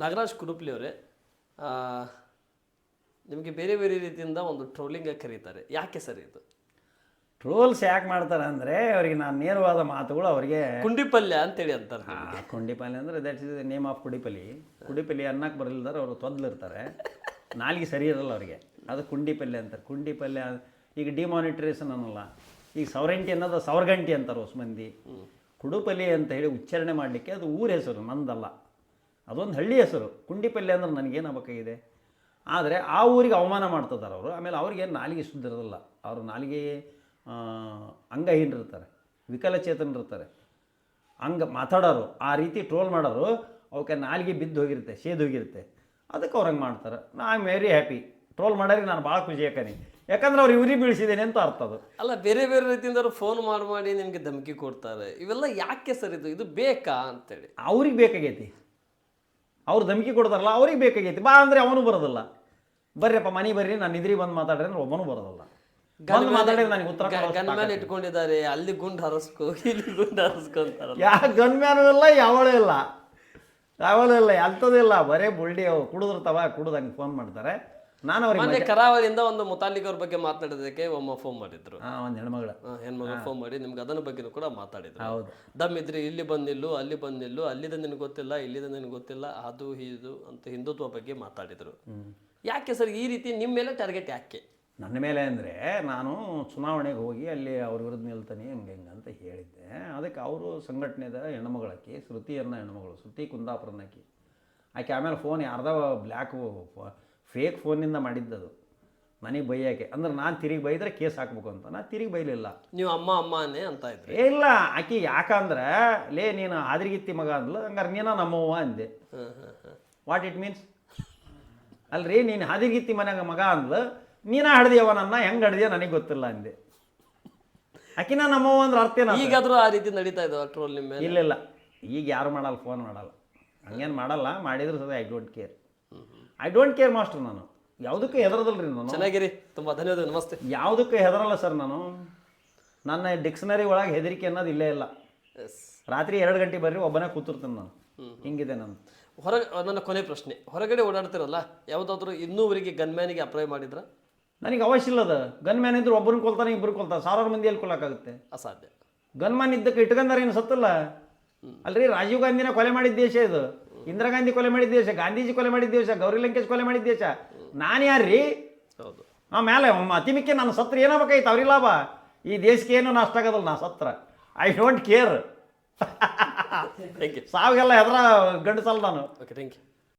ನಾಗರಾಜ್ ಕುರುಪ್ಲಿ ಅವರೇ ನಿಮಗೆ ಬೇರೆ ಬೇರೆ ರೀತಿಯಿಂದ ಒಂದು ಟ್ರೋಲಿಂಗ್ ಕರೀತಾರೆ. ಯಾಕೆ ಸರ್ ಇದು? ಟ್ರೋಲ್ಸ್ ಯಾಕೆ ಮಾಡ್ತಾರೆ ಅಂದರೆ ಅವರಿಗೆ ನಾನು ನೇರವಾದ ಮಾತುಗಳು ಅವರಿಗೆ ಕುಂಡಿಪಲ್ಯ ಅಂತೇಳಿ ಅಂತಾರೆ ಕುಂಡಿಪಲ್ಯ ಅಂದರೆ that is name of Kudipali Kudipali ಅನ್ನಕ್ಕೆ ಬರಲಿಲ್ದಾರೆ ಅವರು ತೊದ್ಲಿರ್ತಾರೆ. ನಾಲಿಗೆ ಸರಿ ಇರಲ್ಲ ಅವರಿಗೆ. ಅದು ಕುಂಡಿಪಲ್ಯ ಅಂತಾರೆ. ಕುಂಡಿಪಲ್ಯ ಈಗ ಡಿಮಾನಿಟ್ರೇಷನ್ ಅನ್ನಲ್ಲ. ಈಗ ಸವರಂಟಿ ಅನ್ನೋದು ಸವರ್ಗಂಟಿ ಅಂತಾರೆ ಹೊಸ ಮಂದಿ ಕುಡುಪಲಿ ಅಂತ ಹೇಳಿ ಉಚ್ಚಾರಣೆ ಮಾಡಲಿಕ್ಕೆ ಅದು ಊರ ಹೆಸರು ನಂದಲ್ಲ. ಅದೊಂದು ಹಳ್ಳಿ ಹೆಸರು. ಕುಂಡಿಪಲ್ಲೆ ಅಂದ್ರೆ ನನಗೇನು ಬೇಕಾಗಿದೆ ಆದರೆ ಆ ಊರಿಗೆ ಅವಮಾನ ಮಾಡ್ತಿದ್ದಾರೆ ಅವರು. ಆಮೇಲೆ ಅವ್ರಿಗೆ ನಾಲಿಗೆ ಶುದ್ಧ ಇರೋದಿಲ್ಲ. ಅವರು ನಾಲಿಗೆ ಅಂಗಹೀನರಿರ್ತಾರೆ. ವಿಕಲಚೇತನರಿರ್ತಾರೆ. ಹಂಗ ಮಾತಾಡೋರು ಆ ರೀತಿ ಟ್ರೋಲ್ ಮಾಡೋರು ಅವಕ್ಕೆ ನಾಲಿಗೆ ಬಿದ್ದು ಹೋಗಿರುತ್ತೆ ಸೇದು ಹೋಗಿರುತ್ತೆ. ಅದಕ್ಕೆ ಅವ್ರು ಹಂಗೆ ಮಾಡ್ತಾರೆ. ನಾ ಐ ವೆರಿ ಹ್ಯಾಪಿ ಟ್ರೋಲ್ ಮಾಡೋರಿಗೆ ನಾನು ಭಾಳ ಖುಷಿ ಯಾಕನಿ ಯಾಕಂದ್ರೆ ಅವ್ರು ಇವ್ರಿಗೆ ಬೀಳಿಸಿದ್ದೇನೆ ಅಂತ ಅರ್ಥ ಅದು. ಅಲ್ಲ ಬೇರೆ ಬೇರೆ ರೀತಿಯಿಂದ ಅವರು ಫೋನ್ ಮಾಡಿ ಮಾಡಿ ನಿಮಗೆ ಧಮಕಿ ಕೊಡ್ತಾರೆ. ಇವೆಲ್ಲ ಯಾಕೆ ಸರ್ ಇದು? ಇದು ಬೇಕಾ ಅಂತೇಳಿ. ಅವ್ರಿಗೆ ಬೇಕಾಗೈತಿ. ಅವ್ರು ಧಮಕಿ ಕೊಡ್ತಾರಲ್ಲ ಅವ್ರಿಗೆ ಬೇಕಾಗೈತಿ. ಬಾ ಅಂದರೆ ಅವನು ಬರೋದಿಲ್ಲ. ಬರ್ರಿಯಪ್ಪ ಮನೆ ಬರ್ರಿ ನಾನು ನಿದ್ರಿ ಬಂದು ಮಾತಾಡ್ರಿ ಅಂದ್ರೆ ಒಬ್ಬನು ಬರೋದಿಲ್ಲ. ಬಂದು ಮಾತಾಡಿದ್ರೆ ನನಗೆ ಉತ್ತರ ಗನ್ ಮ್ಯಾನ್ ಇಟ್ಕೊಂಡಿದ್ದಾರೆ ಅಲ್ಲಿ ಗುಂಡ್ ಹರಸ್ಕೋ ಇಲ್ಲಿ ಗುಂಡ್ ಹರಸ್ಕೋ ಅಂತಾರಲ್ಲ. ಯಾ ಗನ್ಮ್ಯಾನು ಇಲ್ಲ ಯಾವಳೂ ಇಲ್ಲ. ಯಾವಳೂ ಇಲ್ಲ ಅಂಥದ್ದಿಲ್ಲ. ಬರೇ ಬುಲ್ಡಿ ಅವು. ಕುಡಿದಿರ್ತಾವ ಕುಡ್ದು ಹಂಗೆ ಫೋನ್ ಮಾಡ್ತಾರೆ. ನಾನು ಅವ್ರಿಗೆ ಮೊನ್ನೆ ಕರಾವಳಿಯಿಂದ ಒಂದು ಮುತಾಲಿಕ್ ಅವ್ರ ಬಗ್ಗೆ ಮಾತಾಡೋದಕ್ಕೆ ಒಮ್ಮ ಫೋನ್ ಮಾಡಿದ್ರು. ಒಂದು ಹೆಣ್ಮಗಳ. ಹೆಣ್ಮಗ ಫೋನ್ ಮಾಡಿ ನಿಮ್ಗೆ ಅದನ್ನ ಬಗ್ಗೆನೂ ಕೂಡ ಮಾತಾಡಿದ್ರು. ಹೌದು. ದಮ್ ಇದ್ರಿ ಇಲ್ಲಿ ಬಂದಿಲ್ಲು ಅಲ್ಲಿ ಬಂದಿಲ್ಲು ಅಲ್ಲಿದ ನಿನಗೆ ಗೊತ್ತಿಲ್ಲ ಇಲ್ಲಿದ ನಿನಗೆ ಗೊತ್ತಿಲ್ಲ ಅದು ಇದು ಅಂತ ಹಿಂದುತ್ವ ಬಗ್ಗೆ ಮಾತಾಡಿದ್ರು. ಯಾಕೆ ಸರ್ ಈ ರೀತಿ ನಿಮ್ಮ ಮೇಲೆ ಟಾರ್ಗೆಟ್ ಯಾಕೆ? ನನ್ನ ಮೇಲೆ ಅಂದರೆ ನಾನು ಚುನಾವಣೆಗೆ ಹೋಗಿ ಅಲ್ಲಿ ಅವ್ರ ವಿರುದ್ಧ ನಿಲ್ತಾನೆ ಹಿಂಗೆ ಹಿಂಗೆ ಅಂತ ಹೇಳಿದ್ದೆ. ಅದಕ್ಕೆ ಅವರು ಸಂಘಟನೆದ ಹೆಣ್ಮಗಳಾಕಿ ಶ್ರುತಿ ಶ್ರುತಿಯನ್ನ ಹೆಣ್ಮಗಳು ಶ್ರುತಿ ಕುಂದಾಪುರನಾಕಿ ಆಕೆ ಆಮೇಲೆ ಫೋನ್ ಯಾರ್ದ ಬ್ಲ್ಯಾಕ್ ಫೇಕ್ ಫೋನಿಂದ ಮಾಡಿದ್ದದು. ನನಗೆ ಬೈಯಾಕೆ ಅಂದ್ರೆ ನಾನು ತಿರುಗಿ ಬೈದ್ರೆ ಕೇಸ್ ಹಾಕ್ಬೇಕು ಅಂತ. ನಾನು ತಿರುಗಿ ಬೈಲಿಲ್ಲ. ನೀವು ಅಮ್ಮ ಅಮ್ಮನೇ ಅಂತ ಇದ್ರಿ. ಏ ಇಲ್ಲ ಆಕಿ ಯಾಕಂದ್ರೆ ಲೇ ನೀನು ಆದ್ರಿಗಿತ್ತಿ ಮಗ ಅಂದ್ಲು. ಹಂಗಾರೆ ನೀನ ನಮ್ಮವ್ವ ಅಂದೆ. ವಾಟ್ ಇಟ್ ಮೀನ್ಸ್ ಅಲ್ರಿ ನೀನು ಹಾದಿಗಿತ್ತಿ ಮನ್ಯಾಗ ಮಗ ಅಂದ್ಲು. ನೀನ ಹಡ್ದಿಯವ ನನ್ನ ಹೆಂಗೆ ಹಡ್ದಿಯ ನನಗೆ ಗೊತ್ತಿಲ್ಲ ಅಂದೆ. ಆಕಿನ ನಮ್ಮವ್ವ ಅಂದ್ರೆ ಅರ್ಥ ಏನ ಈಗಾದ್ರೂ ಆ ರೀತಿ ನಡೀತಾ ಇದಾವ ಟ್ರೋಲ್ ನಿಮ್ಮ ಮೇಲೆ? ಇಲ್ಲ ಇಲ್ಲ. ಈಗ ಯಾರು ಮಾಡಲ್ಲ ಫೋನ್ ಮಾಡಲ್ಲ. ಹಂಗೇನು ಮಾಡಲ್ಲ ಮಾಡಿದ್ರು ಸದ I don't care I don't care master ನಾನು. ಯಾವುದಕ್ಕೂ ಹೆದರದಲ್ರಿ ನಾನು. ಚೆನ್ನಾಗಿರಿ. ತುಂಬ ಧನ್ಯವಾದ ನಮಸ್ತೆ. ಯಾವುದಕ್ಕೂ ಹೆದರಲ್ಲ ಸರ್ ನಾನು. ನನ್ನ ಡಿಕ್ಷನರಿ ಒಳಗೆ ಹೆದರಿಕೆ ಅನ್ನೋದು ಇಲ್ಲೇ ಇಲ್ಲ. ಎಸ್ ರಾತ್ರಿ ಎರಡು ಗಂಟೆ ಬರ್ರಿ ಒಬ್ಬನೇ ಕೂತಿರ್ತೇನೆ ನಾನು. ಹಿಂಗಿದೆ ನಾನು. ಹೊರಗೆ ನನ್ನ ಕೊನೆ ಪ್ರಶ್ನೆ. ಹೊರಗಡೆ ಓಡಾಡ್ತಿರಲ್ಲ ಯಾವುದಾದ್ರೂ ಇನ್ನೂವರೆಗೆ ಗನ್ಮ್ಯಾನಿಗೆ ಅಪ್ಲೈ ಮಾಡಿದ್ರ? ನನಗೆ ಅವಶ್ಯ ಇಲ್ಲದ ಗನ್ ಮ್ಯಾನ್ ಇದ್ರು ಒಬ್ಬರನ್ನ ಕೊಲ್ತಾನೆ ಇಬ್ಬರು ಕೊಲ್ತಾನೆ. ಸಾವಿರಾರು ಮಂದಿ ಎಲ್ಲಿ ಕೊಲ್ಲಕ್ಕಾಗುತ್ತೆ ಅಸಾಧ್ಯ. ಗನ್ ಮ್ಯಾನ್ ಇದ್ದಕ್ಕೆ ಇಟ್ಕೊಂಡಾರ ಏನು ಸತ್ತಲ್ಲ ಅಲ್ರಿ ರಾಜೀವ್ ಗಾಂಧಿನ ಕೊಲೆ ಮಾಡಿದ ದೇಶ ಇದು. ಇಂದಿರಾ ಗಾಂಧಿ ಕೊಲೆ ಮಾಡಿದ ದೇಶ ಗಾಂಧೀಜಿ ಕೊಲೆ ಮಾಡಿದ ದೇಶ ಗೌರಿ ಲಂಕೇಶ್ ಕೊಲೆ ಮಾಡಿದ ದೇಶ. ನಾನು ಯಾರ್ರಿ? ಹೌದು. ಆಮೇಲೆ ಅತಿ ಮಿಕ್ಕಿ ನಾನು ಸತ್ರ ಏನಾಗಬೇಕಾಯ್ತು? ಅವ್ರಿಗೆ ಲಾಭ? ಈ ದೇಶಕ್ಕೆ ಏನು ನಷ್ಟ ಆಗೋದಲ್ಲ ನಾ ಸತ್ರ. ಐ ಡೋಂಟ್ ಕೇರ್ ಸಾವಿಗೆಲ್ಲ ಹೆದ್ರ ಗಂಡಸಲ್ಲ ನಾನು. Okay thank you